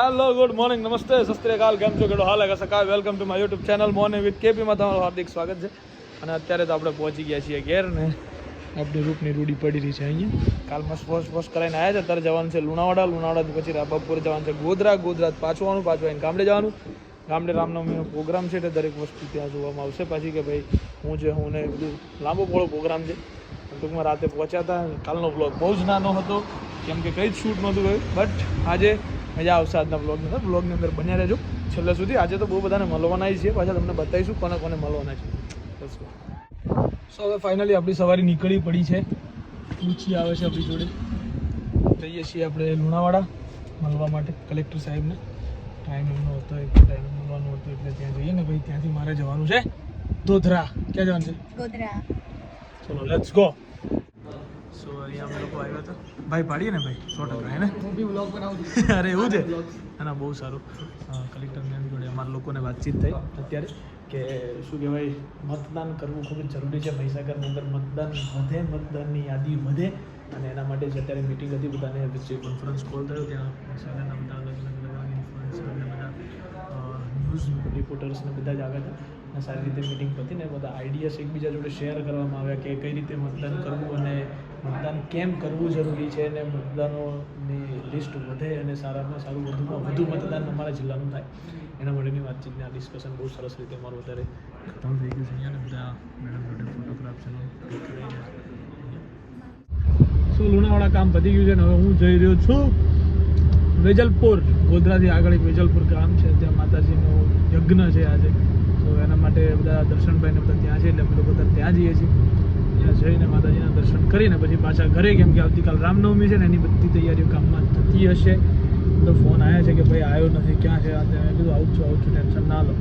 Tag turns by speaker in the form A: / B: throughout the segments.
A: Hello good morning નમસ્તે સસ્ત્રીકાલ કેમ છો કેડો હાલ સકા welcome to my YouTube channel morning with કેપીમાં તમારું હાર્દિક સ્વાગત છે. અને અત્યારે તો આપણે પહોંચી ગયા છીએ ઘેર ને. આપણી રૂપની રૂડી પડી રહી છે અહીંયા. કાલ મસ્ત વોશ કરાવીને આવ્યા છે. અત્યારે જવાનું છે લુણાવાડા. લુણાવાડા પછી બપોર જવાનું છે ગોધરા. ગોધરા પાછું આવવાનું પાછું આવીને ગામડે જવાનું. ગામડે રામનવમીનો પ્રોગ્રામ છે એટલે દરેક વસ્તુ ત્યાં જોવામાં આવશે. પાછી કે ભાઈ હું છે હું ને બધું લાંબો પોળો પ્રોગ્રામ છે. ટૂંકમાં રાતે પહોંચ્યા હતા. કાલનો બ્લોગ બહુ જ નાનો હતો. કેમ કે કંઈ જ શૂટ નહોતું ગયું બટ આજે મજા આવશે આજના બ્લોગની અંદર. બ્લોગની અંદર બન્યા રહેજો. છેલ્લે સુધી આજે તો બહુ બધાને મળવાના છીએ પાછા તમને બતાવીશું કોને કોને મળવાના છે. સો હવે ફાઇનલી આપણી સવારી નીકળી પડી છે. પૂછી આવે છે આપણી જોડે. જઈએ છીએ આપણે લુણાવાડા મળવા માટે કલેક્ટર સાહેબને. ટાઈમ એમનો હતો એટલે ટાઈમ મળવાનો હતો એટલે ત્યાં જઈએ ને ભાઈ. ત્યાંથી મારે જવાનું છે ધોધરા ક્યાં જવાનું છે?
B: ધોધરા
A: ચલો લેટ્સ ગો સો અહીંયા અમે લોકો આવ્યા હતા. ભાઈ પાડીએ ને ભાઈ? સો ટકા હે ને? હું બી વ્લોગ બનાવું અરે એવું છે? ના બહુ સારું. કલેક્ટર મેમ જોડે અમારા લોકોને વાતચીત થઈ અત્યારે કે શું કહેવાય મતદાન કરવું ખૂબ જ જરૂરી છે. મહીસાગરની અંદર મતદાન વધે મતદાનની યાદી વધે અને એના માટે જે અત્યારે મિટિંગ હતી. બધાને જે કોન્ફરન્સ કોલ થયો. ત્યાં મહીસાગરના બધા અલગ અલગ અલગ ઇન્ફ્લુએન્સર અને બધા ન્યૂઝ રિપોર્ટર્સને બધા જ આવ્યા હતા. અને સારી રીતે મિટિંગ પતી ને બધા આઈડિયાસ એકબીજા જોડે શેર કરવામાં આવ્યા કે કઈ રીતે મતદાન કરવું અને મતદાન કેમ કરવું જરૂરી છે અને મતદાનોની લિસ્ટ વધે અને સારામાં સારું વધુમાં વધુ મતદાન અમારા જિલ્લાનું થાય? એના માટેની વાતચીતને આ ડિસ્કશન બહુ સરસ રીતે અમારું અત્યારે ખતમ થઈ ગયું છે અહીંયા બધા મેડમ જોડે ફોટોગ્રાફ શું લુણાવાડા કામ પતી ગયું છે ને હવે હું જઈ રહ્યો છું વેજલપુર ગોધરાથી આગળ એક વેજલપુર ગામ છે ત્યાં માતાજીનો યજ્ઞ છે આજે. તો એના માટે બધા દર્શનભાઈને બધા ત્યાં છે એટલે અમે લોકો ત્યાં જઈએ છીએ. ત્યાં જઈને માતાજીના દર્શન કરીને પછી પાછા ઘરે, કેમ કે આવતીકાલ રામનવમી છે ને, એની બધી તૈયારીઓ કામમાં થતી હશે. તો ફોન આવ્યા છે કે ભાઈ આવ્યો નથી, ક્યાં છે? તે મેં કીધું, આવું છું આવું છું, ટેન્શન ના લો.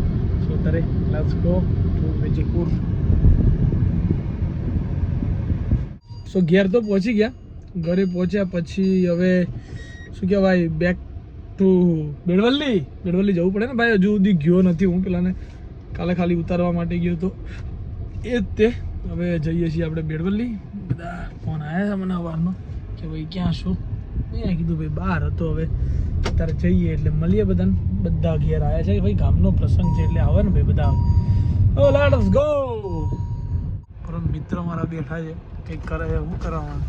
A: સો અત્યારે let's go to Vejipur so ઘેર તો પહોંચી ગયા. ઘરે પહોંચ્યા પછી હવે શું કહેવાય બેક ટુ બેડવલ્લી. બેડવલ્લી જવું પડે ને ભાઈ, હજુ સુધી ગયો નથી હું. પેલાને કાલે ખાલી ઉતારવા માટે ગયો હતો એ જ તે. હવે જઈએ છીએ આપણે બેડવલ્લી. બધા ફોન આવ્યા છે મને સવારનો કે ભાઈ ક્યાં શું મેં કીધું ભાઈ બહાર હતો હવે. અત્યારે જઈએ એટલે મળીએ બધાને. બધા ઘેર આવ્યા છે. ભાઈ ગામનો પ્રસંગ છે એટલે આવે ને ભાઈ બધા. ઓ લેટ્સ ગો પરમ મિત્ર મારા બેઠા છે. કંઈક કરે છે શું કરવાનું?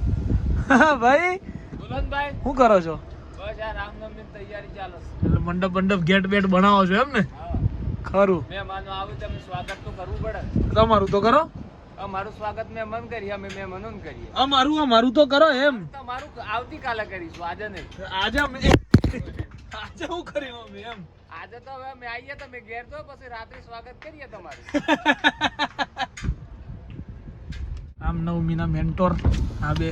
A: ભાઈ!
C: ગુલનભાઈ
A: શું કરો છો?
C: બસ આ રામનવમી તૈયારી ચાલે
A: એટલે મંડપ મંડપ ગેટ બેટ બનાવો છો એમ ને? ખરું.
C: મહેમાનો આવું તમે સ્વાગત તો કરવું પડે.
A: તમારું તો કરો.
C: અમારું સ્વાગત મહેમાન કરીએ અમે મહેમાનો કરીએ.
A: અમારું અમારું તો કરો એમ.
C: તમારું આવતીકાલે કરીશું આજે નહીં.
A: આજે અમે આજે હું કરી અમે એમ.
C: આજે તો હવે અમે આવીએ તમે ઘેર તો પછી રાત્રે સ્વાગત કરીએ તમારું.
A: રામનવમીના મેન્ટોર હા બે.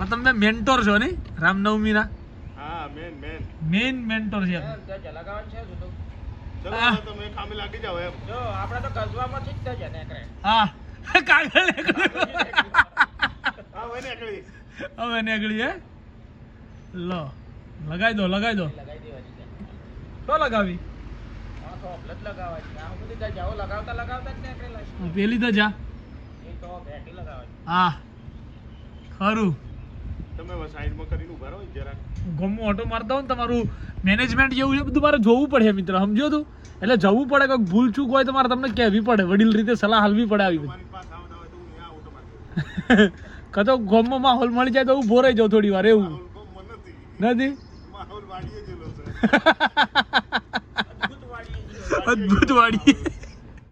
A: મતલબ મેં મેન્ટોર છો ને રામનવમીના?
D: હા મેન મેન.
A: મેઇન મેન્ટોર છે
C: છે તો
D: તમે કામે લાગી જાઓ એમ.
C: જો આપણે તો કસબામાંથી જ થશે ને
A: હા. કાગળ નીકળ્યું. હવે નીકળી હે? લો લગાવી દો લગાવી દો.
C: લગાવી.
A: લગાવી
C: તો છે.
A: પેલી તો જા. હા ખરું.
D: તમે હવે સાઈડમાં કરીને ઊભા રહો જરાક.
A: ગમું ઓટો મારતા હોય ને તમારું મેનેજમેન્ટ જેવું છે બધું મારે જોવું પડે મિત્ર સમજો તું. એટલે જવું પડે કંઈક ભૂલ ચૂક હોય તો મારે તમને કહેવી પડે વડીલ રીતે સલાહ હાલવી પડે આવી બધી
D: મારી પાસે આવતા હોય તો હું ત્યાં તો
A: કતો માહોલ મળી જાય તો હું ભોરાઈ જાઉં થોડી વાર એવું?
D: નથી.
A: અદ્ભુત વાડી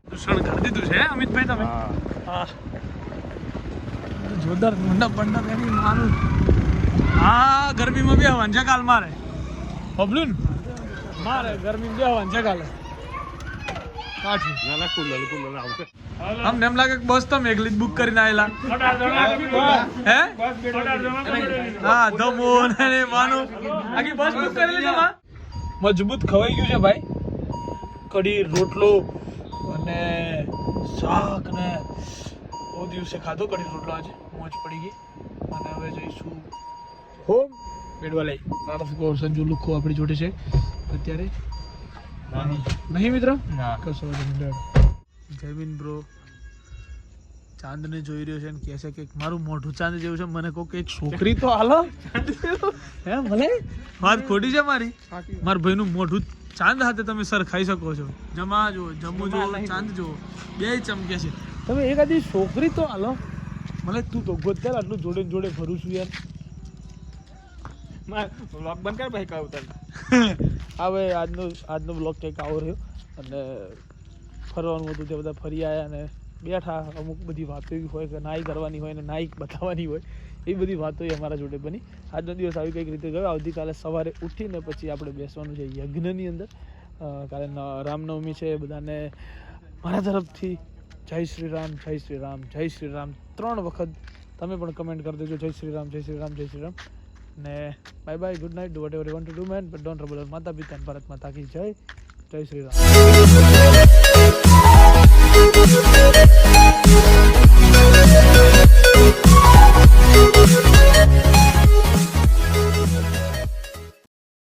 A: દૂષણ કરી દીધું છે અમિતભાઈ તમે? હા. જોરદાર મંડપ મંડપ એની માનું હા ગરમીમાં બે હવાનું છે કાલ મારે. બબલુન મારે ગરમીમાં બે હવાનું છે કાલે કાઠું
D: ના ના કુલર કુલર આવશે
A: અમને એમ લાગે કે બસ તમે એકલી જ બુક કરીને આવેલા હે? હા ધમો ને માનું. આખી બસ બુક કરેલી છે મજબૂત ખવાઈ ગયું છે ભાઈ. કઢી રોટલો અને શાક ને બહુ દિવસે ખાધો કઢી રોટલો આજે. મોજ પડી ગઈ. અને હવે જઈશું હોમ બેડવા લઈ કો સંજુ લુખો આપણી જોડે છે. અત્યારે નહીં મિત્ર?
C: ના.
A: કશો જયમીન બ્રો ચાંદને જોઈ રહ્યો છે ને કહે છે કે મારું મોઢું ચાંદ જેવું છે. મને કહું કે એક છોકરી તો હાલો. હે ભલે. વાત ખોટી છે મારી. મારા ભાઈનું મોઢું ચાંદ હાથે તમે સર ખાઈ શકો છો. જમા જો જમવું જો ચાંદ જો બે ચમકે છે. તમે એકાદી છોકરી તો હાલો. મને તું તો ગોત આટલું જોડે જોડે ફરું છું યાર.
C: વ્લોગ બંધ કર ભાઈ, કહું તને.
A: હવે આજનો આજનો બ્લોગ કંઈક આવો રહ્યો. અને ફરવાનું હતું તે બધા ફરી આવ્યા અને બેઠા, અમુક બધી વાતો એવી હોય કે નાઈ કરવાની હોય ને નાઈ બતાવવાની હોય, એ બધી વાતો અમારા જોડે બની. આજનો દિવસ આવી કંઈક રીતે ગયો. આવતીકાલે સવારે ઉઠીને પછી આપણે બેસવાનું છે યજ્ઞની અંદર. કારણ રામનવમી છે બધાને મારા તરફથી જય શ્રી રામ, જય શ્રી રામ, જય શ્રી રામ. ત્રણ વખત તમે પણ કમેન્ટ કરી દેજો, જય શ્રી રામ, જય શ્રી રામ, જય શ્રી રામ. ને bye bye good night do whatever you want to do man but don't trouble માતા પિતા ભારત માતા કી જય. જય શ્રી રામ.